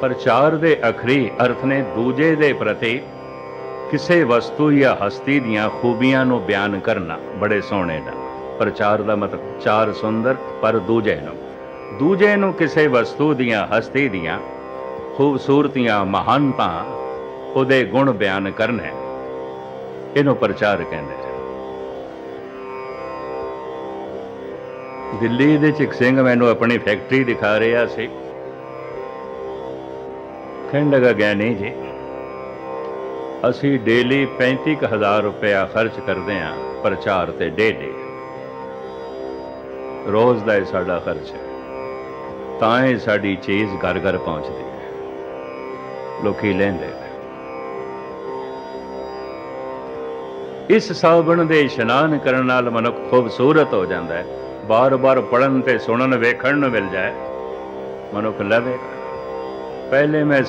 ਪ੍ਰਚਾਰ ਦੇ ਅਖਰੀ ਅਰਥ ਨੇ ਦੂਜੇ ਦੇ ਪ੍ਰਤੀ ਕਿਸੇ ਵਸਤੂ ਜਾਂ ਹਸਤੀ ਦੀਆਂ ਖੂਬੀਆਂ ਨੂੰ ਬਿਆਨ ਕਰਨਾ ਬੜੇ ਸੋਹਣੇ ਦਾ। ਪ੍ਰਚਾਰ ਦਾ ਮਤਲਬ ਚਾਰ ਸੁੰਦਰ, ਪਰ ਦੂਜੇ ਨੂੰ। ਦੂਜੇ ਨੂੰ ਕਿਸੇ ਵਸਤੂ ਦੀਆਂ, ਹਸਤੀ ਦੀਆਂ ਖੂਬਸੂਰਤੀਆਂ, ਮਹਾਨਤਾ, ਉਹਦੇ ਗੁਣ ਬਿਆਨ ਕਰਨੇ ਇਹਨੂੰ ਪ੍ਰਚਾਰ ਕਹਿੰਦੇ ਦਿੱਲੀ ਦੇ ਚ ਸਿੰਘ ਮੈਨੂੰ ਆਪਣੀ ਫੈਕਟਰੀ ਦਿਖਾ ਰਿਹਾ ਸੀ। ਕਹਿਣ ਲੱਗਾ ਗਿਆਨੀ ਜੀ। ਅਸੀਂ ਡੇਲੀ 35000 ਰੁਪਇਆ ਖਰਚ ਕਰਦੇ ਹਾਂ ਪ੍ਰਚਾਰ ਤੇ ਡੇਲੀ ਰੋਜ਼ ਦਾ ਇਹ ਸਾਡਾ ਖਰਚ ਹੈ। ਤਾਂ ਇਹ ਸਾਡੀ ਚੀਜ਼ ਘਰ ਘਰ ਪਹੁੰਚਦੀ ਹੈ। ਲੋਕੀ ਲੈਂਦੇ ਨੇ। ਇਸ ਸਾਬਣ ਦੇ ਇਸ਼ਨਾਨ ਕਰਨ ਨਾਲ ਮਨੁੱਖ ਖੂਬਸੂਰਤ ਹੋ ਜਾਂਦਾ ਹੈ। ਬਾਰ-ਬਾਰ ਪੜਨ ਤੇ ਸੁਣਨ ਵੇਖਣ ਨੂੰ ਮਿਲ ਜਾਏ। ਮਨੁੱਖ ਲਵੇਗਾ। ਪਹਿਲੇ ਮੈਂ